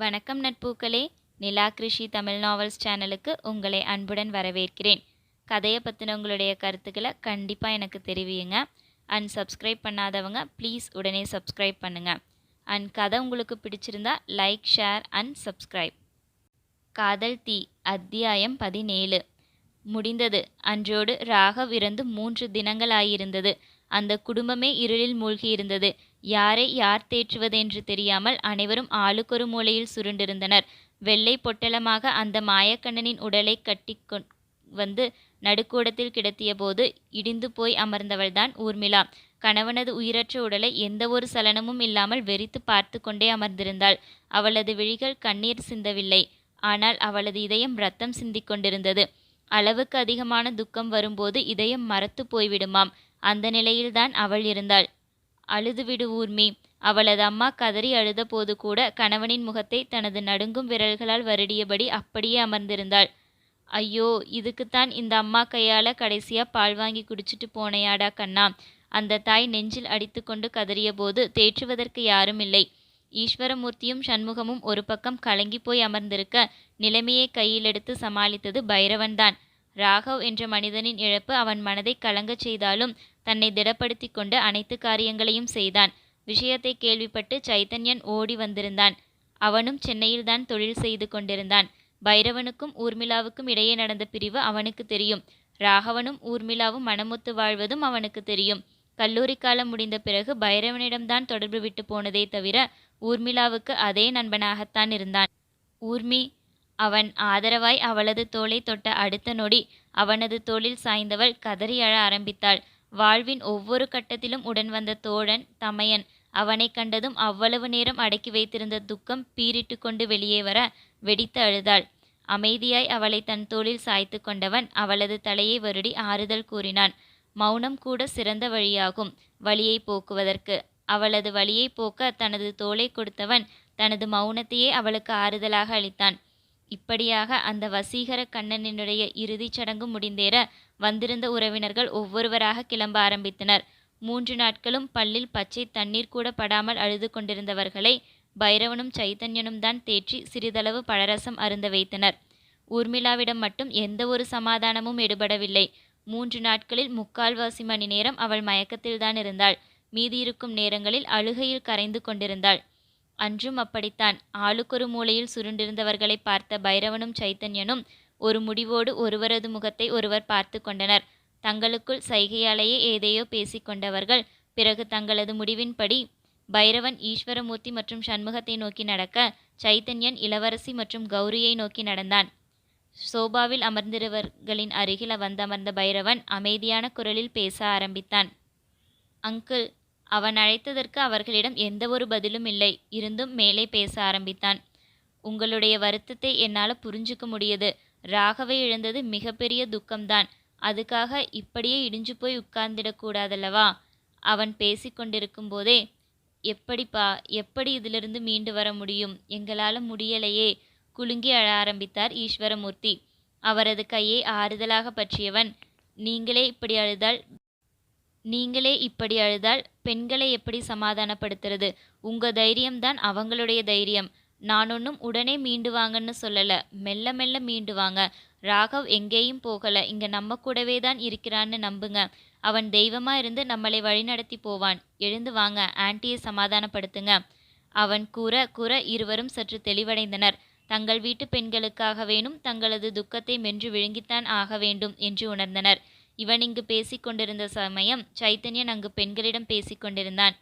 வணக்கம் நட்பூக்களே. நிலா கிருஷி தமிழ் நாவல்ஸ் சேனலுக்கு உங்களை அன்புடன் வரவேற்கிறேன். கதையை பற்றின உங்களுடைய கருத்துக்களை கண்டிப்பாக எனக்கு தெரிவியுங்க. அண்ட் சப்ஸ்கிரைப் பண்ணாதவங்க ப்ளீஸ் உடனே சப்ஸ்கிரைப் பண்ணுங்கள் அண்ட் கதை உங்களுக்கு பிடிச்சிருந்தா லைக் ஷேர் அண்ட் சப்ஸ்கிரைப் காதல் தீ அத்தியாயம் பதினேழு. முடிந்தது. அன்றோடு ராகவ் இறந்து மூன்று தினங்களாயிருந்தது. அந்த குடும்பமே இருளில் மூழ்கியிருந்தது. யாரை யார் தேற்றுவதென்று தெரியாமல் அனைவரும் ஆளுக்கொரு மூலையில் சுருண்டிருந்தனர். வெள்ளை பொட்டலமாக அந்த மாயக்கண்ணனின் உடலை கட்டி வந்து நடுக்கூடத்தில் கிடத்திய போது இடிந்து போய் அமர்ந்தவள்தான் ஊர்மிளா. கணவனது உயிரற்ற உடலை எந்த ஒரு சலனமும் இல்லாமல் வெறித்து பார்த்து கொண்டே அமர்ந்திருந்தாள். அவளது விழிகள் கண்ணீர் சிந்தவில்லை. ஆனால் அவளது இதயம் ரத்தம் சிந்திக் கொண்டிருந்தது. அளவுக்கு அதிகமான துக்கம் வரும்போது இதயம் மரத்து போய்விடுமாம். அந்த நிலையில்தான் அவள் இருந்தாள். அழுதுவிடு ஊர்மி அவளது அம்மா கதறி அழுத போது கூட கணவனின் முகத்தை தனது நடுங்கும் விரல்களால் வருடியபடி அப்படியே அமர்ந்திருந்தாள். ஐயோ இதுக்குத்தான் இந்த அம்மா கையால கடைசியா பால் வாங்கி குடிச்சிட்டு போனையாடா கண்ணா? அந்த தாய் நெஞ்சில் அடித்துக்கொண்டு கதறிய போது தேற்றுவதற்கு யாரும் இல்லை. ஈஸ்வரமூர்த்தியும் சண்முகமும் ஒரு பக்கம் கலங்கி போய் அமர்ந்திருக்க நிலைமையை கையில் எடுத்து சமாளித்தது பைரவன்தான். ராகவ் என்ற மனிதனின் இழப்பு அவன் மனதை கலங்கச் செய்தாலும் தன்னை திடப்படுத்தி கொண்டு அனைத்து காரியங்களையும் செய்தான். விஷயத்தை கேள்விப்பட்டு சைத்தன்யன் ஓடி வந்திருந்தான். அவனும் சென்னையில்தான் தொழில் செய்து கொண்டிருந்தான். பைரவனுக்கும் ஊர்மிளாவுக்கும் இடையே நடந்த பிரிவு அவனுக்கு தெரியும். ராகவனும் ஊர்மிளாவும் மனமுத்து வாழ்வதும் அவனுக்கு தெரியும். கல்லூரி காலம் முடிந்த பிறகு பைரவனிடம்தான் தொடர்பு விட்டு போனதே தவிர ஊர்மிளாவுக்கு அதே நண்பனாகத்தான் இருந்தான். ஊர்மி அவன் ஆதரவாய் அவளது தோளை தொட்ட அடுத்த நொடி அவனது தோளில் சாய்ந்தவள் கதறி அழ ஆரம்பித்தாள். வாழ்வின் ஒவ்வொரு கட்டத்திலும் உடன் வந்த தோழன் தமையன் அவனை கண்டதும் அவ்வளவு நேரம் அடக்கி வைத்திருந்த துக்கம் பீரிட்டு கொண்டு வெளியே வர வெடித்து அழுதாள். அமைதியாய் அவளை தன் தோளில் சாய்த்து கொண்டவன் அவளது தலையை வருடி ஆறுதல் கூறினான். மௌனம் கூட சிறந்த வழியாகும் வழியை போக்குவதற்கு. அவளது வழியை போக்க தனது தோளை கொடுத்தவன் தனது மௌனத்தையே அவளுக்கு ஆறுதலாக அளித்தான். இப்படியாக அந்த வசீகர கண்ணனினுடைய இறுதிச் சடங்கு முடிந்தேற வந்திருந்த உறவினர்கள் ஒவ்வொருவராக கிளம்ப ஆரம்பித்தனர். மூன்று நாட்களும் பல்லில் பச்சை தண்ணீர் கூட படாமல் அழுது கொண்டிருந்தவர்களை பைரவனும் சைத்தன்யனும் தான் தேற்றி சிறிதளவு பழரசம் அருந்த வைத்தனர். ஊர்மிளாவிடம் மட்டும் எந்த ஒரு சமாதானமும் எடுபடவில்லை. மூன்று நாட்களில் முக்கால்வாசி மணி நேரம் அவள் மயக்கத்தில்தான் இருந்தாள். மீதியிருக்கும் நேரங்களில் அழுகையில் கரைந்து கொண்டிருந்தாள். அன்றும் அப்படித்தான். ஆளுக்கொரு மூலையில் சுருண்டிருந்தவர்களை பார்த்த பைரவனும் சைத்தன்யனும் ஒரு முடிவோடு ஒருவரது முகத்தை ஒருவர் பார்த்து கொண்டனர். தங்களுக்குள் சைகையாலேயே ஏதையோ பேசிக்கொண்டவர்கள் பிறகு தங்களது முடிவின்படி பைரவன் ஈஸ்வரமூர்த்தி மற்றும் சண்முகத்தை நோக்கி நடக்க சைத்தன்யன் இளவரசி மற்றும் கௌரியை நோக்கி நடந்தான். சோபாவில் அமர்ந்திருவர்களின் அருகில் வந்தமர்ந்த பைரவன் அமைதியான குரலில் பேச ஆரம்பித்தான். அங்கிள் அவன் அழைத்ததற்கு அவர்களிடம் எந்த ஒரு பதிலும் இல்லை. இருந்தும் மேலே பேச ஆரம்பித்தான். உங்களுடைய வருத்தத்தை என்னால் புரிஞ்சுக்க முடியுது. ராகவை இழந்தது மிகப்பெரிய துக்கம்தான். அதுக்காக இப்படியே இடிஞ்சு போய் உட்கார்ந்திடக்கூடாதல்லவா அவன் பேசிக்கொண்டிருக்கும் போதே எப்படிப்பா எப்படி இதிலிருந்து மீண்டு வர முடியும்? எங்களால் முடியலையே. குலுங்கி அழ ஆரம்பித்தார் ஈஸ்வரமூர்த்தி. அவரது கையை ஆறுதலாக பற்றியவன். நீங்களே இப்படி அழுதால் நீங்களே இப்படி அழுதால் பெண்களை எப்படி சமாதானப்படுத்துறது? உங்க தைரியம்தான் அவங்களுடைய தைரியம். நான் ஒன்றும் உடனே மீண்டு வாங்கன்னு சொல்லல. மெல்ல மெல்ல மீண்டு வாங்க. ராகவ் எங்கேயும் போகல. இங்க நம்ம கூடவே தான் இருக்கிறான்னு நம்புங்க. அவன் தெய்வமா இருந்து நம்மளை வழிநடத்தி போவான். எழுந்து வாங்க. ஆன்ட்டியை சமாதானப்படுத்துங்க. அவன் கூற கூற இருவரும் சற்று தெளிவடைந்தனர். தங்கள் வீட்டு பெண்களுக்காக வேணும் தங்களது துக்கத்தை மென்று விழுங்கித்தான் ஆக வேண்டும் என்று உணர்ந்தனர். இவன் இங்கு பேசிக்கொண்டிருந்த சமயம் சைத்தன்யன் அங்கு பெண்களிடம் பேசிக்கொண்டிருந்தான்.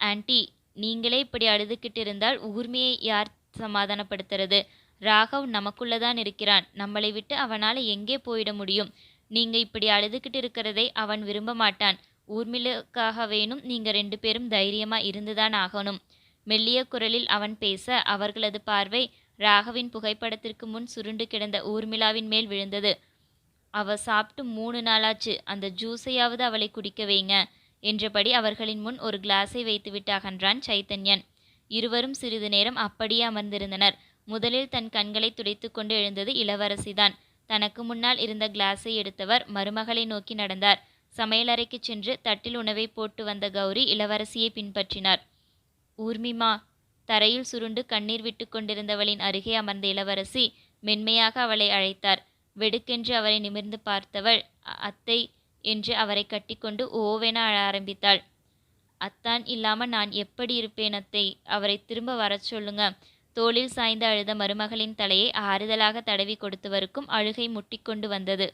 ஆன்ட்டி நீங்களே இப்படி அழுதுகிட்டு இருந்தால் ஊர்மியை யார் சமாதானப்படுத்துறது? ராகவ் நமக்குள்ளதான் இருக்கிறான். நம்மளை விட்டு அவனால் எங்கே போயிட முடியும்? நீங்க இப்படி அழுதுகிட்டு இருக்கிறதை அவன் விரும்ப மாட்டான். ஊர்மிளுக்காக வேணும் நீங்க ரெண்டு பேரும் தைரியமா இருந்துதான் ஆகணும். மெல்லிய குரலில் அவன் பேச அவர்களது பார்வை ராகவின் புகைப்படத்திற்கு முன் சுருண்டு கிடந்த ஊர்மிளாவின் மேல் விழுந்தது. அவ சாப்பிட்டு மூணு நாளாச்சு அந்த ஜூஸையாவது அவளை குடிக்க வைங்க என்றபடி அவர்களின் முன் ஒரு கிளாஸை வைத்துவிட்டு அகன்றான் சைத்தன்யன். இருவரும் சிறிது நேரம் அப்படியே அமர்ந்திருந்தனர். முதலில் தன் கண்களை துடைத்து கொண்டு எழுந்தது இளவரசிதான். தனக்கு முன்னால் இருந்த கிளாஸை எடுத்தவர் மருமகளை நோக்கி நடந்தார். சமையலறைக்கு சென்று தட்டில் உணவை போட்டு வந்த கௌரி இளவரசியை பின்பற்றினார். ஊர்மிமா தரையில் சுருண்டு கண்ணீர் விட்டு கொண்டிருந்தவளின் அருகே அமர்ந்த இளவரசி மென்மையாக அவளை அழைத்தார். வெடுக்கென்று அவரை நிமிர்ந்து பார்த்தவள் அத்தை என்று அவரை கட்டிக்கொண்டு ஓவென அழ ஆரம்பித்தாள். அத்தான் இல்லாம நான் எப்படி இருப்பேன் அத்தை? அவரை திரும்ப வரச் சொல்லுங்க. தோளில் சாய்ந்து அழுத மருமகளின் தலையை ஆறுதலாக தடவி கொடுத்தவருக்கும் அழுகை முட்டிக்கொண்டு வந்தது.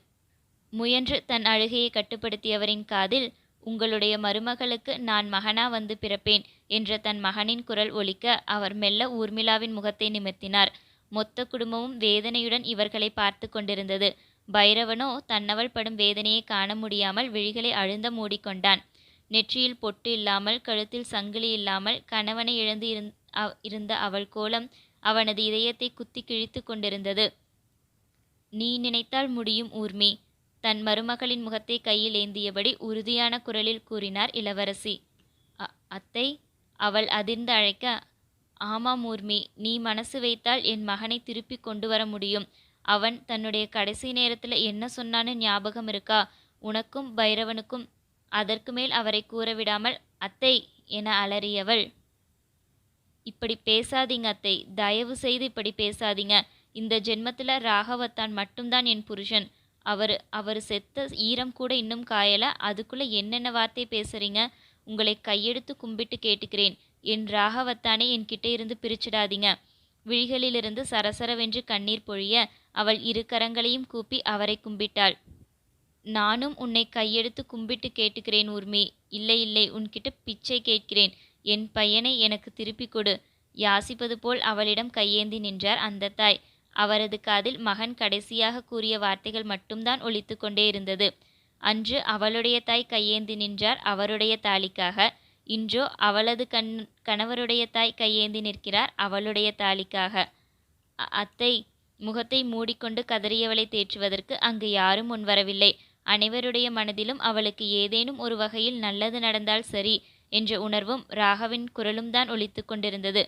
முயன்று தன் அழுகையை கட்டுப்படுத்தியவரின் காதில் உங்களுடைய மருமகளுக்கு நான் மகனா வந்து பிறப்பேன் என்ற தன் மகனின் குரல் ஒலிக்க அவர் மெல்ல ஊர்மிளாவின் முகத்தை நிமிர்த்தினார். மொத்த குடும்பமும் வேதனையுடன் இவர்களை பார்த்து கொண்டிருந்தது. பைரவனோ தன்னவள் படும் வேதனையை காண முடியாமல் விழிகளை அழுந்த மூடிக்கொண்டான். நெற்றியில் பொட்டு இல்லாமல் கழுத்தில் சங்கிலி இல்லாமல் கணவனை இழந்து இருந்த அவள் கோலம் அவனது இதயத்தை குத்தி கிழித்து கொண்டிருந்தது. நீ நினைத்தால் முடியும் ஊர்மி. தன் மருமகளின் முகத்தை கையில் ஏந்தியபடி உறுதியான குரலில் கூறினார் இளவரசி. அத்தை? அவள் அதிர்ந்து அழைக்க ஆமாம் ஊர்மி நீ மனசு வைத்தால் என் மகனை திருப்பி கொண்டு வர முடியும். அவன் தன்னுடைய கடைசி நேரத்தில் என்ன சொன்னான்னு ஞாபகம் இருக்கா? உனக்கும் பைரவனுக்கும் அதற்கு மேல் அவரை கூறவிடாமல் அத்தை என அலறியவள். இப்படி பேசாதீங்க அத்தை தயவு செய்து இப்படி பேசாதீங்க. இந்த ஜென்மத்தில் ராகவத்தான் மட்டும்தான் என் புருஷன். அவர் அவர் செத்த ஈரம் கூட இன்னும் காயல அதுக்குள்ளே என்னென்ன வார்த்தை பேசுறீங்க? உங்களை கையெடுத்து கும்பிட்டு கேட்டுக்கிறேன். என் ராகவத்தானே என்கிட்ட இருந்து பிரிச்சிடாதீங்க. விழிகளிலிருந்து சரசரவென்று கண்ணீர் பொழிய அவள் இரு கரங்களையும் கூப்பி அவரை கும்பிட்டாள். நானும் உன்னை கையெடுத்து கும்பிட்டு கேட்டுக்கிறேன் ஊர்மி. இல்லை இல்லை உன்கிட்ட பிச்சை கேட்கிறேன். என் பையனை எனக்கு திருப்பி கொடு. யாசிப்பது போல் அவளிடம் கையேந்தி நின்றார் அந்த தாய். அவரது காதில் மகன் கடைசியாக கூறிய வார்த்தைகள் மட்டும்தான் ஒழித்து கொண்டே இருந்தது. அன்று அவளுடைய தாய் கையேந்தி நின்றார் அவருடைய தாலிக்காக. இன்றோ அவளது கண் கணவருடைய தாய் கையேந்தி நிற்கிறார் அவளுடைய தாலிக்காக. அத்தை முகத்தை மூடிக்கொண்டு கதறியவளை தேற்றுவதற்கு அங்கு யாரும் முன்வரவில்லை. அனைவருடைய மனதிலும் அவளுக்கு ஏதேனும் ஒரு வகையில் நல்லது நடந்தால் சரி என்ற உணர்வும் ராகவின் குரலும் தான் ஒழித்து கொண்டிருந்தது.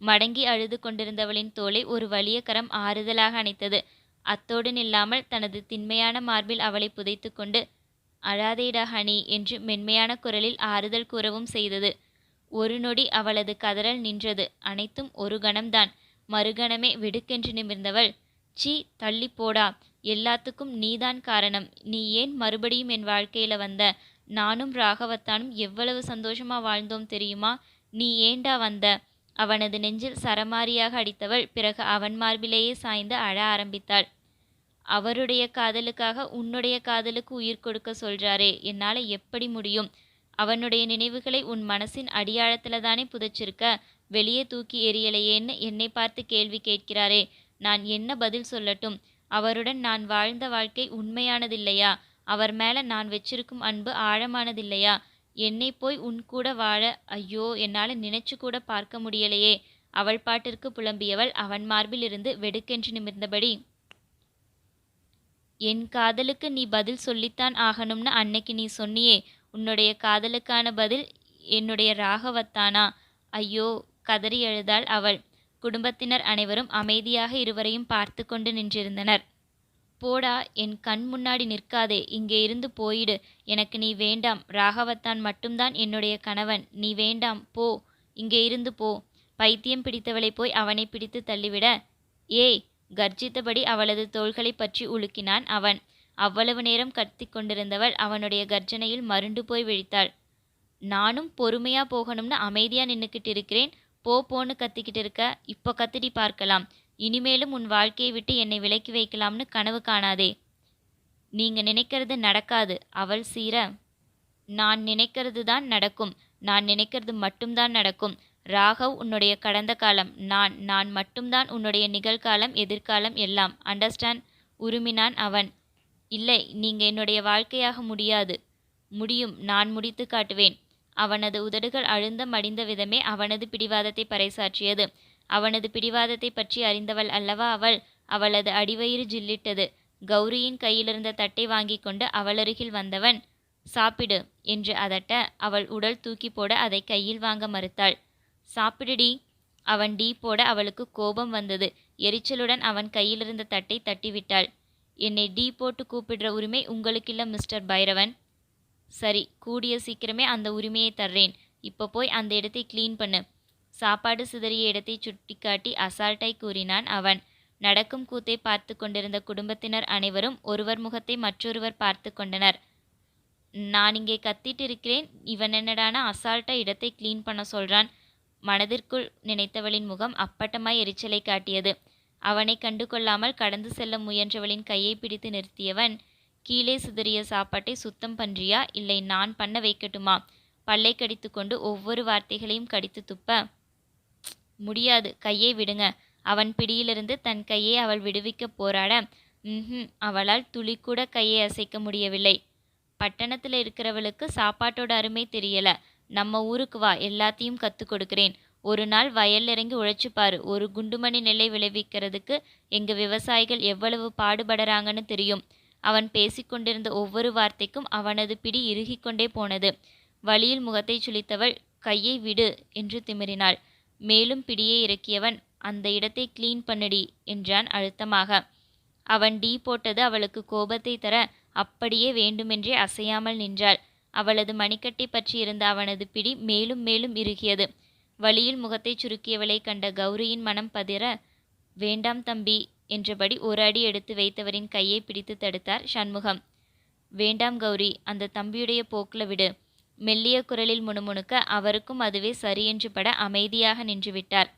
மடங்கி அழுது கொண்டிருந்தவளின் தோலை ஒரு வலிய கரம் ஆறுதலாக அணைத்தது. அத்தோடு நில்லாமல் தனது திண்மையான மார்பில் அவளை புதைத்து கொண்டு அழாதேடா ஹனி என்று மென்மையான குரலில் ஆறுதல் கூறவும் செய்தது. ஒரு நொடி அவளது கதறல் நின்றது. அனைத்தும் ஒரு கணம்தான். மறுகணமே விடுக்கென்று நிமிர்ந்தவள். சீ தள்ளி போடா. எல்லாத்துக்கும் நீதான் காரணம். நீ ஏன் மறுபடியும் என் வாழ்க்கையில வந்த? நானும் ராகவத்தானும் எவ்வளவு சந்தோஷமா வாழ்ந்தோம் தெரியுமா? நீ ஏண்டா வந்த? அவனது நெஞ்சில் சரமாரியாக அடித்தவள். பிறகு அவன் மார்பிலேயே சாய்ந்து அழ ஆரம்பித்தாள். அவருடைய காதலுக்காக உன்னுடைய காதலுக்கு உயிர் கொடுக்க சொல்றாரே. என்னால எப்படி முடியும்? அவனுடைய நினைவுகளை உன் மனசின் அடியாழத்தில் தானே புதைச்சிருக்க? வெளியே தூக்கி எறியலையேன்னு என்னை பார்த்து கேள்வி கேட்கிறாரே. நான் என்ன பதில் சொல்லட்டும்? அவருடன் நான் வாழ்ந்த வாழ்க்கை உண்மையானதில்லையா? அவர் மேல நான் வச்சிருக்கும் அன்பு ஆழமானதில்லையா? என்னை போய் உன் கூட வாழ ஐயோ என்னால நினைச்சு கூட பார்க்க முடியலையே. அவள் பாட்டிற்கு புலம்பியவள் அவன் மார்பில் இருந்து வெடுக்கென்று நிமிர்ந்தபடி என் காதலுக்கு நீ பதில் சொல்லித்தான் ஆகணும்னு அன்னைக்கு நீ சொன்னியே உன்னுடைய காதலுக்கான பதில் என்னுடைய ராகவத்தானா? ஐயோ கதறி எழுதாள் அவள். குடும்பத்தினர் அனைவரும் அமைதியாக இருவரையும் பார்த்து கொண்டு நின்றிருந்தனர். போடா என் கண் முன்னாடி நிற்காதே இங்கே இருந்து போயிடு. எனக்கு நீ வேண்டாம் ராகவத்தான் மட்டும்தான் என்னுடைய கணவன். நீ வேண்டாம் போ இங்கே இருந்து போ. பைத்தியம் பிடித்தவளை போய் அவனை பிடித்து தள்ளிவிட. ஏய் கர்ஜித்தபடி அவளது தோள்களைப் பற்றி உலுக்கினான் அவன். அவ்வளவு நேரம் கத்திக் கொண்டிருந்தவள் அவனுடைய கர்ஜனையில் மருண்டு போய் விழித்தாள். நானும் பொறுமையா போகணும்னு அமைதியா நின்னுக்கிட்டு இருக்கிறேன் போ போன்னு கத்திக்கிட்டு இருக்க. இப்போ கத்திடி பார்க்கலாம். இனிமேலும் உன் வாழ்க்கையை விட்டு என்னை விலக்கி வைக்கலாம்னு கனவு காணாதே. நீங்க நினைக்கிறது நடக்காது. அவள் சீர நான் நினைக்கிறது தான் நடக்கும். நான் நினைக்கிறது மட்டும்தான் நடக்கும். ராகவ் உன்னுடைய கடந்த காலம். நான் நான் மட்டும்தான் உன்னுடைய நிகழ்காலம் எதிர்காலம் எல்லாம். அண்டர்ஸ்டாண்ட் உருமினான் அவன். இல்லை நீங்க என்னுடைய வாழ்க்கையாக முடியாது. முடியும் நான் முடித்து காட்டுவேன். அவனது உதடுகள் அழுந்த மடிந்த விதமே அவனது பிடிவாதத்தை பறைசாற்றியது. அவனது பிடிவாதத்தை பற்றி அறிந்தவள் அல்லவா அவள்? அவளது அடிவயிறு ஜில்லிட்டது. கௌரியின் கையிலிருந்த தட்டை வாங்கிக் கொண்டு அவளருகில் வந்தவன் சாப்பிடு என்று அதட்ட அவள் உடல் தூக்கி போட அதை கையில் வாங்க மறுத்தாள். சாப்பிடுடி. அவன் டீ போட அவளுக்கு கோபம் வந்தது. எரிச்சலுடன் அவன் கையிலிருந்த தட்டை தட்டிவிட்டாள். என்னை டீ போட்டு கூப்பிடுற உரிமை உங்களுக்கில்ல மிஸ்டர் பைரவன்? சரி கூடிய சீக்கிரமே அந்த உரிமையை தர்றேன். இப்போ போய் அந்த இடத்தை க்ளீன் பண்ணு. சாப்பாடு சிதறிய இடத்தை சுட்டிக்காட்டி அசால்ட்டாய் கூறினான் அவன். நடக்கும் கூத்தை பார்த்து கொண்டிருந்த குடும்பத்தினர் அனைவரும் ஒருவர் முகத்தை மற்றொருவர் பார்த்து கொண்டனர். நான் இங்கே கத்திட்டு இருக்கிறேன். இவன் என்னடானா அசால்ட்டா இடத்தை க்ளீன் பண்ண சொல்றான். மனதிற்குள் நினைத்தவளின் முகம் அப்பட்டமாய் எரிச்சலை காட்டியது. அவனை கண்டு கொள்ளாமல் கடந்து செல்ல முயன்றவளின் கையை பிடித்து நிறுத்தியவன் கீழே சிதறிய சாப்பாட்டை சுத்தம் பண்றியா இல்லை நான் பண்ண வைக்கட்டுமா? பல்லை கடித்து கொண்டு ஒவ்வொரு வார்த்தைகளையும் கடித்து துப்ப. முடியாது கையை விடுங்க. அவன் பிடியிலிருந்து தன் கையை அவள் விடுவிக்க போராட ம் அவளால் துளி கூட கையை அசைக்க முடியவில்லை. பட்டணத்தில் இருக்கிறவளுக்கு சாப்பாட்டோட அருமை தெரியல. நம்ம ஊருக்கு வா எல்லாத்தையும் கற்றுக் கொடுக்கிறேன். ஒரு நாள் வயல்ல இறங்கி உழைச்சு ஒரு குண்டுமணி நெல்லை விளைவிக்கிறதுக்கு எங்க விவசாயிகள் எவ்வளவு பாடுபடுறாங்கன்னு தெரியும். அவன் பேசிக்கொண்டிருந்த ஒவ்வொரு வார்த்தைக்கும் அவனது பிடி இறுகிக்கொண்டே போனது. வழியில் முகத்தை சுளித்தவள் கையை விடு என்று திமிரினாள் மேலும் பிடியை இறக்கியவன் அந்த இடத்தை கிளீன் பண்ணுடி என்றான் அழுத்தமாக. அவன் டீ போட்டது அவளுக்கு கோபத்தை தர அப்படியே வேண்டுமென்றே அசையாமல் நின்றாள். அவளது மணிக்கட்டை பற்றி இருந்த அவனது பிடி மேலும் மேலும் இறுகியது. வழியில் முகத்தை சுருக்கியவளை கண்ட கௌரியின் மனம் பதிர வேண்டாம் தம்பி என்றபடி ஒரு அடி எடுத்து வைத்தவரின் கையை பிடித்து தடுத்தார் சண்முகம். வேண்டாம் கௌரி அந்த தம்பியுடைய போக்கில் விடு. மெல்லிய குரலில் முணுமுணுக்க அவருக்கும் அதுவே சரியென்று பட அமைதியாக நின்றுவிட்டார்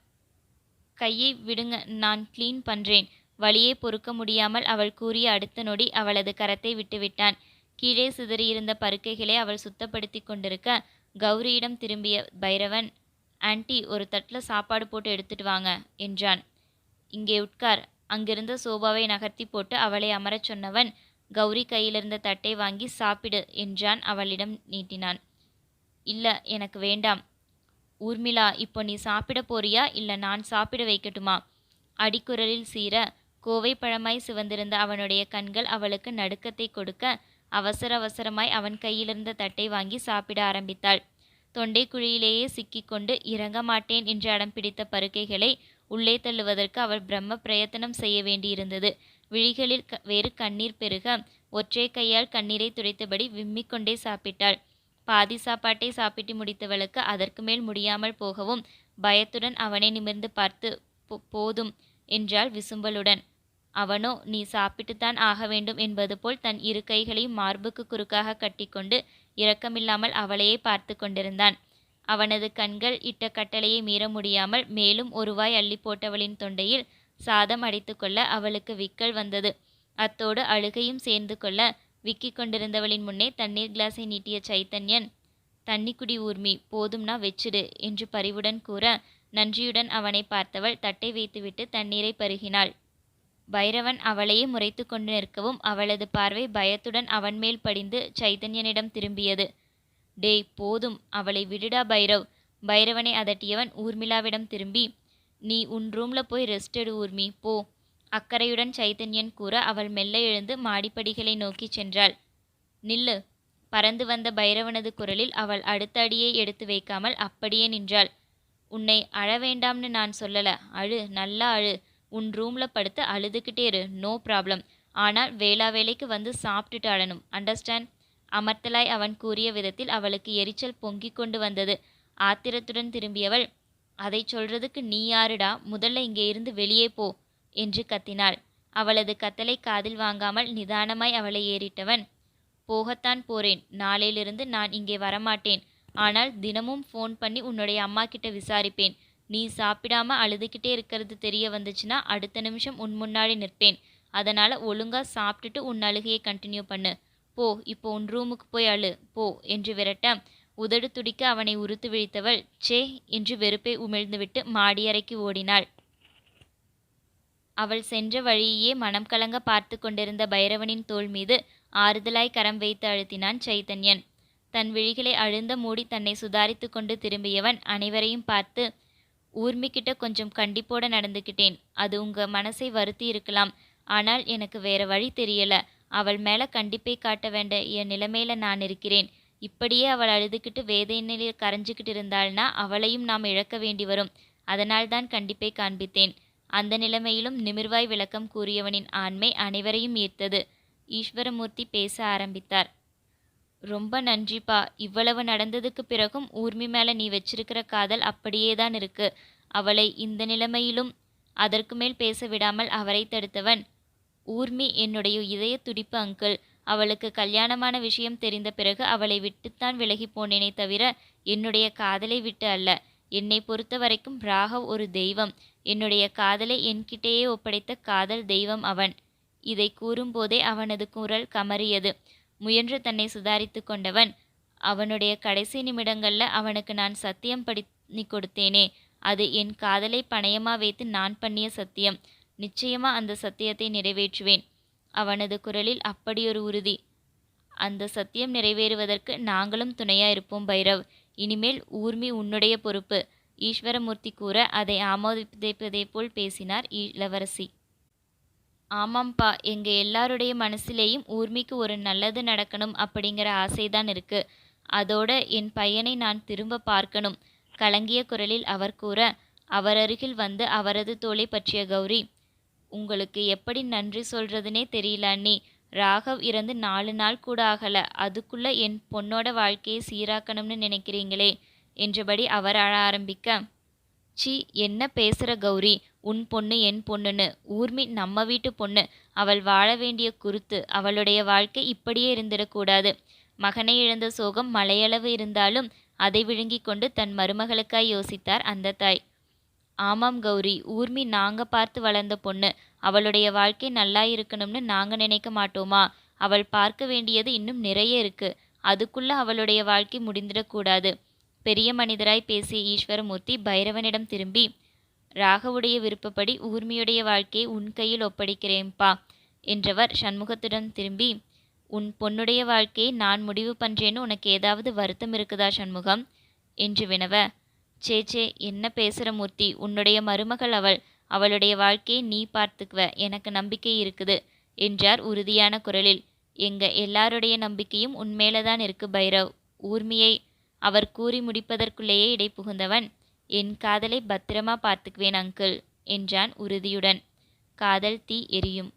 கையை விடுங்க நான் கிளீன் பண்றேன். வழியே பொறுக்க முடியாமல் அவள் கூறிய அடுத்த நொடி அவளது கரத்தை விட்டுவிட்டான் கீழே சிதறியிருந்த பருக்கைகளை அவள் சுத்தப்படுத்தி கொண்டிருக்க கௌரியிடம் திரும்பிய பைரவன் ஆன்ட்டி ஒரு தட்டில் சாப்பாடு போட்டு எடுத்துட்டு வாங்க என்றான். இங்கே உட்கார். அங்கிருந்த சோபாவை நகர்த்தி போட்டு அவளை அமரச் சொன்னவன் கௌரி கையிலிருந்த தட்டை வாங்கி சாப்பிடு என்றான் அவளிடம் நீட்டினான். இல்ல எனக்கு வேண்டாம். ஊர்மிளா இப்போ நீ சாப்பிட போறியா? இல்லை நான் சாப்பிட வைக்கட்டுமா? அடிக்குரலில் சீர கோவை பழமாய் சிவந்திருந்த அவனுடைய கண்கள் அவளுக்கு நடுக்கத்தை கொடுக்க அவசர அவசரமாய் அவன் கையிலிருந்த தட்டை வாங்கி சாப்பிட ஆரம்பித்தாள். தொண்டை குழியிலேயே சிக்கிக்கொண்டு இறங்க மாட்டேன் என்று அடம் பிடித்த பருக்கைகளை உள்ளே தள்ளுவதற்கு அவள் பிரம்ம பிரயத்தனம் செய்ய வேண்டியிருந்தது. விழிகளில் க வேறு கண்ணீர் பெருக ஒற்றை கையால் கண்ணீரை துடைத்தபடி விம்மிக்கொண்டே சாப்பிட்டாள். பாதி சாப்பாட்டை சாப்பிட்டு முடித்தவளுக்கு அதற்கு மேல் முடியாமல் போகவும் பயத்துடன் அவனை நிமிர்ந்து பார்த்து போதும் என்றாள் விசும்பலுடன். அவனோ நீ சாப்பிட்டுத்தான் ஆக வேண்டும் என்பது போல் தன் இரு கைகளையும் மார்புக்கு குறுக்காக கட்டிக்கொண்டு இரக்கமில்லாமல் அவளையே பார்த்து கொண்டிருந்தான். அவனது கண்கள் இட்ட கட்டளையை மீற முடியாமல் மேலும் ஒருவாய் அள்ளி போட்டவளின் தொண்டையில் சாதம் அடித்துக்கொள்ள அவளுக்கு விக்கல் வந்தது. அத்தோடு அழுகையும் சேர்ந்து கொள்ள விக்கிக் கொண்டிருந்தவளின் முன்னே தண்ணீர் கிளாஸை நீட்டிய சைத்தன்யன் தண்ணி குடி ஊர்மி போதும்னா வெச்சிடு என்று பரிவுடன் கூற நன்றியுடன் அவனை பார்த்தவள் தட்டை வைத்துவிட்டு தண்ணீரை பருகினாள். பைரவன் அவளையே முறைத்து கொண்டு நிற்கவும் அவளது பார்வை பயத்துடன் அவன் மேல் படிந்து சைதன்யனிடம் திரும்பியது. டேய் போதும். அவளை விடுடா பைரவ். பைரவனை அதட்டியவன் ஊர்மிளாவிடம் திரும்பி நீ உன் ரூம்ல போய் ரெஸ்ட் எடு ஊர்மி போ. அக்கறையுடன் சைதன்யன் கூற அவள் மெல்ல எழுந்து மாடிப்படிகளை நோக்கி சென்றாள். நில்லு. பறந்து வந்த பைரவனது குரலில் அவள் அடுத்த அடியை எடுத்து வைக்காமல் அப்படியே நின்றாள். உன்னை அழ வேண்டாம்னு நான் சொல்லல. அழு. நல்லா அழு. உன் ரூமில் படுத்து அழுதுகிட்டே இரு. நோ ப்ராப்ளம் ஆனால் வேளா வேலைக்கு வந்து சாப்பிட்டுட்டு அழணும். அண்டர்ஸ்டாண்ட் அமர்த்தலாய் அவன் கூறிய விதத்தில் அவளுக்கு எரிச்சல் பொங்கிக் கொண்டு வந்தது. ஆத்திரத்துடன் திரும்பியவள் அதை சொல்றதுக்கு நீ யாருடா? முதல்ல இங்கே இருந்து வெளியே போ என்று கத்தினாள். அவளது கத்தலை காதில் வாங்காமல் நிதானமாய் அவளை ஏறிட்டவன் போகத்தான் போறேன். நாளையிலிருந்து நான் இங்கே வரமாட்டேன். ஆனால் தினமும் ஃபோன் பண்ணி உன்னுடைய அம்மா கிட்ட விசாரிப்பேன். நீ சாப்பிடாம அழுதுகிட்டே இருக்கிறது தெரிய வந்துச்சுன்னா அடுத்த நிமிஷம் உன் முன்னாடி நிற்பேன். அதனால ஒழுங்கா சாப்பிட்டுட்டு உன் அழுகையை கண்டினியூ பண்ணு. போ இப்போ உன் ரூமுக்கு போய் அழு. போ என்று விரட்ட உதடு துடிக்க அவனை உறுத்து விழித்தவள் சே என்று வெறுப்பை உமிழ்ந்துவிட்டு மாடியறைக்கு ஓடினாள். அவள் சென்ற வழியே மனம் கலங்க பார்த்து கொண்டிருந்த பைரவனின் தோள் மீது ஆறுதலாய் கரம் வைத்து அழுத்தினான் சைத்தன்யன் தன் விழிகளை அழுந்த மூடி தன்னை சுதாரித்து கொண்டு திரும்பியவன் அனைவரையும் பார்த்து ஊர்மிக்கிட்ட கொஞ்சம் கண்டிப்போட நடந்துக்கிட்டேன். அது உங்க மனசை வருத்தி இருக்கலாம். ஆனால் எனக்கு வேற வழி தெரியல. அவள் மேல கண்டிப்பை காட்ட வேண்டிய நிலைமையில நான் இருக்கிறேன். இப்படியே அவள் அழுதுகிட்டு வேதனையில் கரைஞ்சுக்கிட்டு இருந்தாள்னா அவளையும் நாம் இழக்க வேண்டி வரும். அதனால்தான் கண்டிப்பை காண்பித்தேன். அந்த நிலைமையிலும் நிமிர்வாய் விளக்கம் கூறியவனின் ஆண்மை அனைவரையும் ஈர்த்தது. ஈஸ்வரமூர்த்தி பேச ஆரம்பித்தார். ரொம்ப நன்றிப்பா. இவ்வளவு நடந்ததுக்கு பிறகும் ஊர்மி மேல நீ வச்சிருக்கிற காதல் அப்படியே தான் இருக்கு. அவளை இந்த நிலைமையிலும் அதற்கு மேல் பேச விடாமல் அவரை தடுத்தவன் ஊர்மி என்னுடைய இதய துடிப்பு அங்கிள். அவளுக்கு கல்யாணமான விஷயம் தெரிந்த பிறகு அவளை விட்டுத்தான் விலகி போனேனே தவிர என்னுடைய காதலை விட்டு அல்ல. என்னை பொறுத்த வரைக்கும் ராகவ் ஒரு தெய்வம். என்னுடைய காதலை என்கிட்டேயே ஒப்படைத்த காதல் தெய்வம் அவன். இதை கூறும்போதே அவனது குரல் கமறியது. முயன்று தன்னை சுதாரித்து கொண்டவன். அவனுடைய கடைசி நிமிடங்களில் அவனுக்கு நான் சத்தியம் பண்ணி கொடுத்தேனே. அது என் காதலை பணயமா வைத்து நான் பண்ணிய சத்தியம். நிச்சயமா அந்த சத்தியத்தை நிறைவேற்றுவேன். அவனது குரலில் அப்படியொரு உறுதி. அந்த சத்தியம் நிறைவேறுவதற்கு நாங்களும் துணையா இருப்போம் பைரவ். இனிமேல் ஊர்மி உன்னுடைய பொறுப்பு. ஈஸ்வரமூர்த்தி கூற அதை ஆமோதிப்பதை போல் பேசினார் இளவரசி. ஆமாம்ப்பா எங்க எல்லாருடைய மனசுலேயும் ஊர்மிக்கு ஒரு நல்லது நடக்கணும் அப்படிங்கிற ஆசைதான் இருக்கு. அதோட என் பையனை நான் திரும்ப பார்க்கணும். கலங்கிய குரலில் அவர் கூற அவர் அருகில் வந்து அவரது தோலை பற்றிய கௌரி உங்களுக்கு எப்படி நன்றி சொல்றதுனே தெரியல அண்ணி. ராகவ் இறந்து நாலு நாள் கூட ஆகல. அதுக்குள்ள என் பொண்ணோட வாழ்க்கையை சீராக்கணும்னு நினைக்கிறீங்களே? என்றபடி அவர் அழ ஆரம்பிக்க சி என்ன பேசுற கௌரி? உன் பொண்ணு என் பொண்ணுன்னு ஊர்மி நம்ம வீட்டு பொண்ணு அவள் வாழ வேண்டிய குருத்து அவளுடைய வாழ்க்கை இப்படியே இருந்திடக்கூடாது. மகனை இழந்த சோகம் மலையளவு இருந்தாலும் அதை விழுங்கிக் கொண்டு தன் மருமகளுக்காய் யோசித்தார் அந்த தாய். ஆமாம் கௌரி ஊர்மி நாங்க பார்த்து வளர்ந்த பொண்ணு அவளுடைய வாழ்க்கை நல்லா இருக்கணும்னு நாங்க நினைக்க மாட்டோமா? அவள் பார்க்க வேண்டியது இன்னும் நிறைய இருக்கு அதுக்குள்ள அவளுடைய வாழ்க்கை முடிந்திடக்கூடாது. பெரிய மனிதராய் பேசிய ஈஸ்வரமூர்த்தி பைரவனிடம் திரும்பி ராகவுடைய விருப்பப்படி ஊர்மியுடைய வாழ்க்கையை உன் கையில் ஒப்படைக்கிறேன்பா என்றவர் சண்முகத்துடன் திரும்பி உன் பொண்ணுடைய வாழ்க்கையை நான் முடிவு பண்றேன்னு உனக்கு ஏதாவது வருத்தம் இருக்குதா சண்முகம்? என்று வினவ சே சே என்ன பேசுகிற மூர்த்தி உன்னுடைய மருமகள் அவள் அவளுடைய வாழ்க்கையை நீ பார்த்துக்குவ எனக்கு நம்பிக்கை இருக்குது என்றார் உறுதியான குரலில். எங்க எல்லாருடைய நம்பிக்கையும் உன்மேலதான் இருக்கு பைரவ். ஊர்மியை அவர் கூறி முடிப்பதற்குள்ளேயே இடை புகுந்தவன் என் காதலை பத்திரமா பார்த்துக்குவேன் அங்கிள் என்றான் உறுதியுடன். காதல் தீ எரியும்.